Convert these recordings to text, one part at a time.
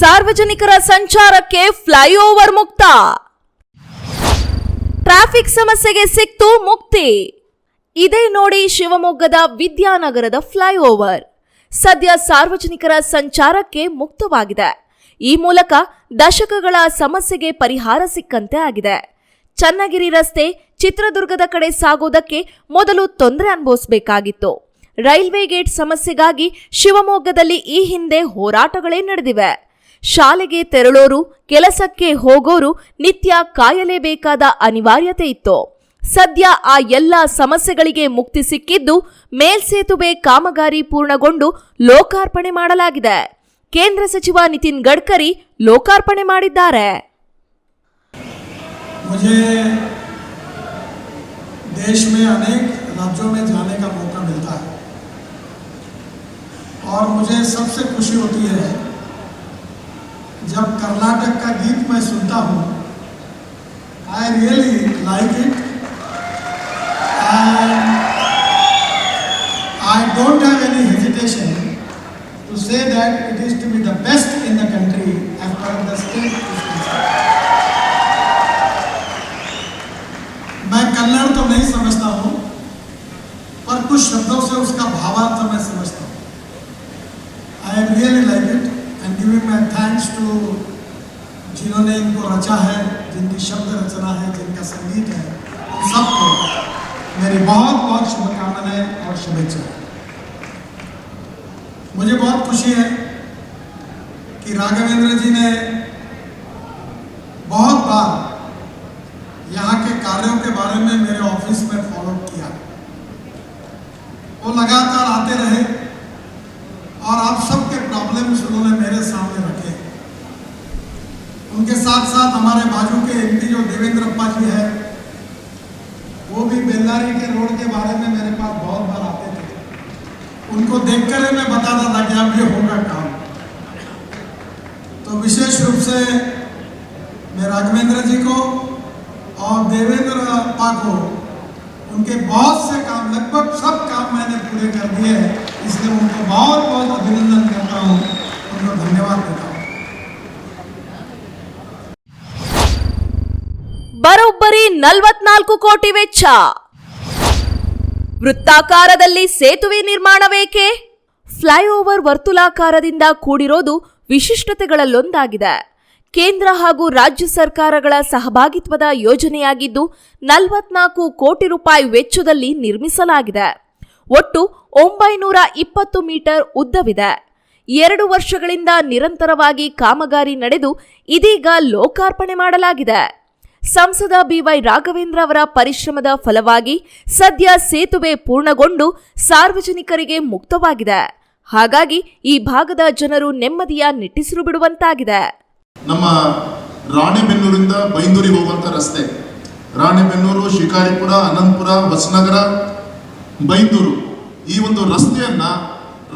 ಸಾರ್ವಜನಿಕರ ಸಂಚಾರಕ್ಕೆ ಫ್ಲೈಓವರ್ ಮುಕ್ತ. ಟ್ರಾಫಿಕ್ ಸಮಸ್ಯೆಗೆ ಸಿಕ್ತು ಮುಕ್ತಿ. ಇದೇ ನೋಡಿ ಶಿವಮೊಗ್ಗದ ವಿದ್ಯಾನಗರದ ಫ್ಲೈಓವರ್. ಸದ್ಯ ಸಾರ್ವಜನಿಕರ ಸಂಚಾರಕ್ಕೆ ಮುಕ್ತವಾಗಿದೆ. ಈ ಮೂಲಕ ದಶಕಗಳ ಸಮಸ್ಯೆಗೆ ಪರಿಹಾರ ಸಿಕ್ಕಂತೆ ಆಗಿದೆ. ಚನ್ನಗಿರಿ ರಸ್ತೆ ಚಿತ್ರದುರ್ಗದ ಕಡೆ ಸಾಗುವುದಕ್ಕೆ ಮೊದಲು ತೊಂದರೆ ಅನುಭವಿಸಬೇಕಾಗಿತ್ತು. ರೈಲ್ವೆ ಗೇಟ್ ಸಮಸ್ಯೆಗಾಗಿ ಶಿವಮೊಗ್ಗದಲ್ಲಿ ಈ ಹಿಂದೆ ಹೋರಾಟಗಳೇ ನಡೆದಿವೆ. ಶಾಲೆಗೆ ತೆರಳೋರು ಕೆಲಸಕ್ಕೆ ಹೋಗೋರು ನಿತ್ಯ ಕಾಯಲೇಬೇಕಾದ ಅನಿವಾರ್ಯತೆ ಇತ್ತು ಸದ್ಯ ಆ ಎಲ್ಲ ಸಮಸ್ಯೆಗಳಿಗೆ ಮುಕ್ತಿ ಸಿಕ್ಕಿದ್ದು ಮೇಲ್ಸೇತುವೆ ಕಾಮಗಾರಿ ಪೂರ್ಣಗೊಂಡು ಲೋಕಾರ್ಪಣೆ ಮಾಡಲಾಗಿದೆ ಕೇಂದ್ರ ಸಚಿವ ನಿತಿನ್ ಗಡ್ಕರಿ ಲೋಕಾರ್ಪಣೆ ಮಾಡಿದ್ದಾರೆ मुझे देश में अनेक राज्यों में जाने का मौका मिलता है और मुझे सबसे खुशी होती है जब कर्नाटक का गीत मैं सुनता हूँ I really like it I don't have any hesitation to say that it is to be the best in the country as per the state मैं कन्नड़ तो नहीं समझता हूँ पर कुछ शब्दों से उसका भावार्थ मैं समझता हूँ I am really like it giving my thanks to जिन्होंने इनको रचा है, जिनकी शब्द रचना है, जिनका संगीत है, सबको मेरी बहुत बहुत शुभकामनाएँ और शुभेच्छाएँ। मुझे बहुत खुशी है कि राघवेंद्र जी ने बहुत बार यहाँ के कार्यों के बारे में मेरे ऑफ़िस में फॉलो किया। वो लगातार आते रहे और आप सबके प्रॉब्लम्स उन्होंने मेरे सामने रखे उनके साथ साथ हमारे बाजू के एमपी जो देवेंद्र अप्पा जी है, वो भी बेल्लारी के रोड के बारे में मेरे पास बहुत बार आते थे। उनको देखकर ही मैं बताता था कि अब ये होगा काम। तो विशेष रूप से मैं राघवेंद्र जी को और देवेंद्र अप्पा को उनके बहुत से काम, लगभग सब काम मैंने पूरे कर दिए हैं, इसलिए उनको बहुत बहुत अभिनंदन करता हूँ। उनको धन्यवाद देता हूँ। ಬರೋಬ್ಬರಿ ನಲವತ್ನಾಲ್ಕು ಕೋಟಿ ವೆಚ್ಚ. ವೃತ್ತಾಕಾರದಲ್ಲಿ ಸೇತುವೆ ನಿರ್ಮಾಣವೇಕೆ? ಫ್ಲೈಓವರ್ ವರ್ತುಲಾಕಾರದಿಂದ ಕೂಡಿರೋದು ವಿಶಿಷ್ಟತೆಗಳಲ್ಲೊಂದಾಗಿದೆ. ಕೇಂದ್ರ ಹಾಗೂ ರಾಜ್ಯ ಸರ್ಕಾರಗಳ ಸಹಭಾಗಿತ್ವದ ಯೋಜನೆಯಾಗಿದ್ದು ನಲವತ್ನಾಲ್ಕು ಕೋಟಿ ರೂಪಾಯಿ ವೆಚ್ಚದಲ್ಲಿ ನಿರ್ಮಿಸಲಾಗಿದೆ. ಒಟ್ಟು ಒಂಬೈನೂರ ಇಪ್ಪತ್ತು ಮೀಟರ್ ಉದ್ದವಿದೆ. ಎರಡು ವರ್ಷಗಳಿಂದ ನಿರಂತರವಾಗಿ ಕಾಮಗಾರಿ ನಡೆದು ಇದೀಗ ಲೋಕಾರ್ಪಣೆ ಮಾಡಲಾಗಿದೆ. ಸಂಸದ ಬಿವೈ ರಾಘವೇಂದ್ರ ಅವರ ಪರಿಶ್ರಮದ ಫಲವಾಗಿ ಸದ್ಯ ಸೇತುವೆ ಪೂರ್ಣಗೊಂಡು ಸಾರ್ವಜನಿಕರಿಗೆ ಮುಕ್ತವಾಗಿದೆ. ಹಾಗಾಗಿ ಈ ಭಾಗದ ಜನರು ನೆಮ್ಮದಿಯ ನಿಟ್ಟಿಸಿರು ಬಿಡುವಂತಾಗಿದೆ. ನಮ್ಮ ರಾಣೆಬೆನ್ನೂರಿಂದ ಬೈಂದೂರಿಗೆ ಹೋಗುವಂತ ರಸ್ತೆ. ರಾಣೆಬೆನ್ನೂರು, ಶಿಕಾರಿಪುರ, ಅನಂತಪುರ, ಹೊಸನಗರ, ಬೈಂದೂರು ಈ ಒಂದು ರಸ್ತೆಯನ್ನ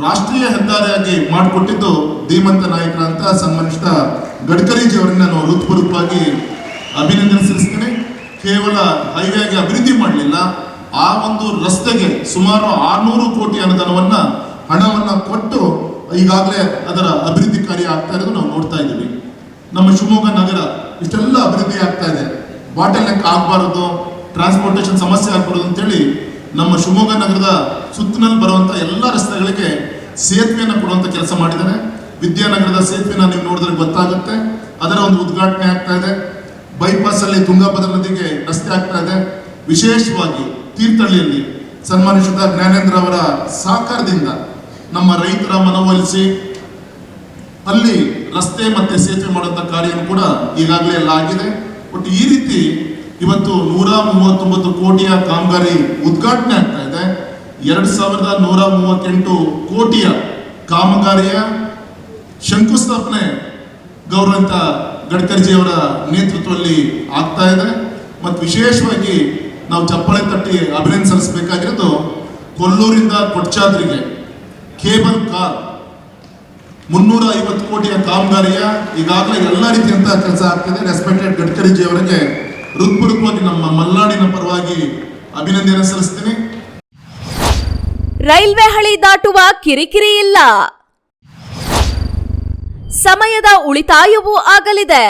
ರಾಷ್ಟ್ರೀಯ ಹೆದ್ದಾರಿಯಾಗಿ ಮಾಡಿಕೊಟ್ಟಿದ್ದು ಧೀಮಂತ ನಾಯಕರಂತ ಸನ್ಮಾನಿಸಿದ ಗಡ್ಕರಿಜಿ ಅವರನ್ನ ನಾನು ಹೃತ್ಪೂರ್ವಕವಾಗಿ ಅಭಿನಂದನೆ ಸಲ್ಲಿಸ್ತೇನೆ. ಕೇವಲ ಹೈವೇಗೆ ಅಭಿವೃದ್ಧಿ ಮಾಡಲಿಲ್ಲ. ಆ ಒಂದು ರಸ್ತೆಗೆ ಸುಮಾರು ಆರ್ನೂರು ಕೋಟಿ ಅನುದಾನವನ್ನ ಹಣವನ್ನ ಕೊಟ್ಟು ಈಗಾಗಲೇ ಅದರ ಅಭಿವೃದ್ಧಿ ಕಾರ್ಯ ಆಗ್ತಾ ಇರೋದು ನಾವು ನೋಡ್ತಾ ಇದ್ದೀವಿ. ನಮ್ಮ ಶಿವಮೊಗ್ಗ ನಗರ ಇಷ್ಟೆಲ್ಲ ಅಭಿವೃದ್ಧಿ ಆಗ್ತಾ ಇದೆ. ಬಾಟಲ್ ನೆಕ್ ಆಗಬಾರದು, ಟ್ರಾನ್ಸ್ಪೋರ್ಟೇಷನ್ ಸಮಸ್ಯೆ ಆಗ್ಬಾರ್ದು ಅಂತೇಳಿ ನಮ್ಮ ಶಿವಮೊಗ್ಗ ನಗರದ ಸುತ್ತಿನಲ್ಲಿ ಬರುವಂಥ ಎಲ್ಲ ರಸ್ತೆಗಳಿಗೆ ಸೇತುವೆಯನ್ನು ಕೊಡುವಂಥ ಕೆಲಸ ಮಾಡಿದ್ದಾರೆ. ವಿದ್ಯಾನಗರದ ಸೇತುವೆನ ನೀವು ನೋಡಿದ್ರೆ ಗೊತ್ತಾಗುತ್ತೆ. ಅದರ ಒಂದು ಉದ್ಘಾಟನೆ ಆಗ್ತಾ ಇದೆ. ಬೈಪಾಸ್ ಅಲ್ಲಿ ತುಂಗಭದ್ರಾ ನದಿಗೆ ರಸ್ತೆ ಆಗ್ತಾ ಇದೆ. ವಿಶೇಷವಾಗಿ ತೀರ್ಥಹಳ್ಳಿಯಲ್ಲಿ ಸನ್ಮಾನಿಸಿದ ಜ್ಞಾನೇಂದ್ರ ಅವರ ಸಹಕಾರದಿಂದ ನಮ್ಮ ರೈತರ ಮನವೊಲಿಸಿ ಅಲ್ಲಿ ರಸ್ತೆ ಮತ್ತೆ ಸೇತುವೆ ಮಾಡುವಂತ ಕಾರ್ಯವನ್ನು ಕೂಡ ಈಗಾಗಲೇ ಎಲ್ಲ ಆಗಿದೆ. ಬಟ್ ಈ ರೀತಿ ಇವತ್ತು ನೂರ ಮೂವತ್ತೊಂಬತ್ತು ಕೋಟಿಯ ಕಾಮಗಾರಿ ಉದ್ಘಾಟನೆ ಆಗ್ತಾ ಇದೆ. ಎರಡ್ ಸಾವಿರದ ನೂರ ಮೂವತ್ತೆಂಟು ಕೋಟಿಯ ಕಾಮಗಾರಿಯ ಶಂಕುಸ್ಥಾಪನೆ ಗೌರವಂತ ಗಡ್ಕರಿಜಿ ಅವರ ನೇತೃತ್ವದಲ್ಲಿ ಆಗ್ತಾ ಇದೆ. ಮತ್ತು ವಿಶೇಷವಾಗಿ ನಾವು ಚಪ್ಪಾಳೆ ತಟ್ಟಿ ಅಭಿನಂದನೆ ಸಲ್ಲಿಸಬೇಕಾಗಿರೋದು ಕೊಲ್ಲೂರಿಂದ ಕೊಡ್ಚಾದ್ರಿಗೆ ಕೇಬಲ್ ಕಾರ್. ಮುನ್ನೂರ ಐವತ್ತು ಕೋಟಿಯ ಕಾಮಗಾರಿಯ ಈಗಾಗಲೇ ಎಲ್ಲ ರೀತಿಯಂತಹ ಕೆಲಸ ಆಗ್ತಿದೆ ರೆಸ್ಪೆಕ್ಟೆಡ್ ಗಡ್ಕರಿಜಿ ಅವರಿಗೆ ಹೃತ್ಪೂರ್ವಕವಾಗಿ ನಮ್ಮ ಮಲ್ನಾಡಿನ ಪರವಾಗಿ ಅಭಿನಂದನೆ ಸಲ್ಲಿಸ್ತೀನಿ. ರೈಲ್ವೆ ಹಳಿ ದಾಟುವ ಕಿರಿಕಿರಿ ಇಲ್ಲ. ಸಮಯದ ಉಳಿತಾಯವೂ ಆಗಲಿದೆ.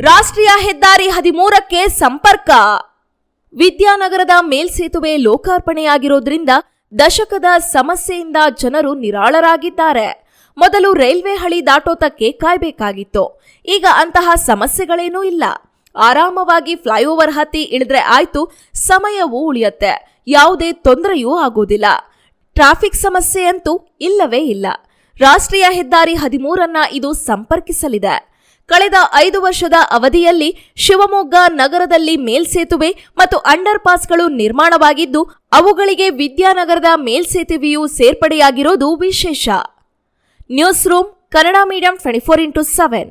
ರಾಷ್ಟ್ರೀಯ ಹೆದ್ದಾರಿ ಹದಿಮೂರಕ್ಕೆ ಸಂಪರ್ಕ. ವಿದ್ಯಾನಗರದ ಮೇಲ್ಸೇತುವೆ ಲೋಕಾರ್ಪಣೆಯಾಗಿರೋದ್ರಿಂದ ದಶಕದ ಸಮಸ್ಯೆಯಿಂದ ಜನರು ನಿರಾಳರಾಗಿದ್ದಾರೆ. ಮೊದಲು ರೈಲ್ವೆ ಹಳಿ ದಾಟೋತಕ್ಕೆ ಕಾಯ್ಬೇಕಾಗಿತ್ತು. ಈಗ ಅಂತಹ ಸಮಸ್ಯೆಗಳೇನೂ ಇಲ್ಲ. ಆರಾಮವಾಗಿ ಫ್ಲೈಓವರ್ ಹತ್ತಿ ಇಳಿದ್ರೆ ಆಯ್ತು, ಸಮಯವೂ ಉಳಿಯತ್ತೆ. ಯಾವುದೇ ತೊಂದರೆಯೂ ಆಗೋದಿಲ್ಲ ಟ್ರಾಫಿಕ್ ಸಮಸ್ಯೆಯಂತೂ ಇಲ್ಲವೇ ಇಲ್ಲ. ರಾಷ್ಟ್ರೀಯ ಹೆದ್ದಾರಿ ಹದಿಮೂರನ್ನ ಇದು ಸಂಪರ್ಕಿಸಲಿದೆ. ಕಳೆದ ಐದು ವರ್ಷದ ಅವಧಿಯಲ್ಲಿ ಶಿವಮೊಗ್ಗ ನಗರದಲ್ಲಿ ಮೇಲ್ಸೇತುವೆ ಮತ್ತು ಅಂಡರ್ ಪಾಸ್ಗಳು ನಿರ್ಮಾಣವಾಗಿದ್ದು, ಅವುಗಳಿಗೆ ವಿದ್ಯಾನಗರದ ಮೇಲ್ಸೇತುವೆಯು ಸೇರ್ಪಡೆಯಾಗಿರೋದು ವಿಶೇಷ. News room, Kannada medium twenty four into seven